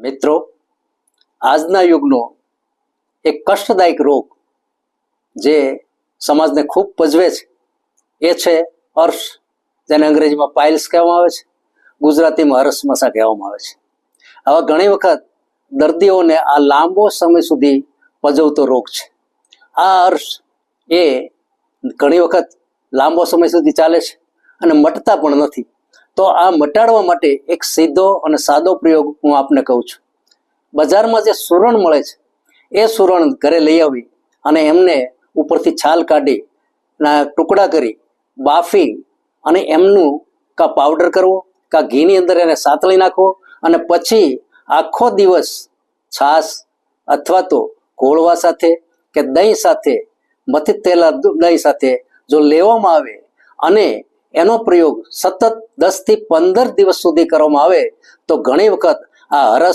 મિત્રો, આજના યુગનો એક કષ્ટદાયક રોગ જે સમાજને ખૂબ પજવે છે, એ છે અર્શ, જેને અંગ્રેજીમાં પાઇલ્સ કહેવામાં આવે છે, ગુજરાતીમાં હરસમસા કહેવામાં આવે છે. આવા ઘણી વખત દર્દીઓને આ લાંબો સમય સુધી પજવતો રોગ છે. આ અર્શ એ ઘણી વખત લાંબો સમય સુધી ચાલે છે અને મટતા પણ નથી. તો આ મટાડવા માટે એક સીધો અને સાદો પ્રયોગ હું આપને કહું છું. બજારમાં જે સુરણ મળે છે, એ સુરણ ઘરે લઈ આવી અને એમને ઉપરથી છાલ કાઢી ટુકડા કરી, બાફી અને એમનું કા પાવડર કરવો, કા ઘીની અંદર એને સાતળી નાખવો અને પછી આખો દિવસ છાશ અથવા તો ઘોળવા સાથે કે દહીં સાથે મથી તેલા દહીં સાથે જો લેવામાં આવે અને એનો પ્રયોગ સતત દસથી પંદર દિવસ સુધી કરવામાં આવે તો ઘણી વખત આ હરસ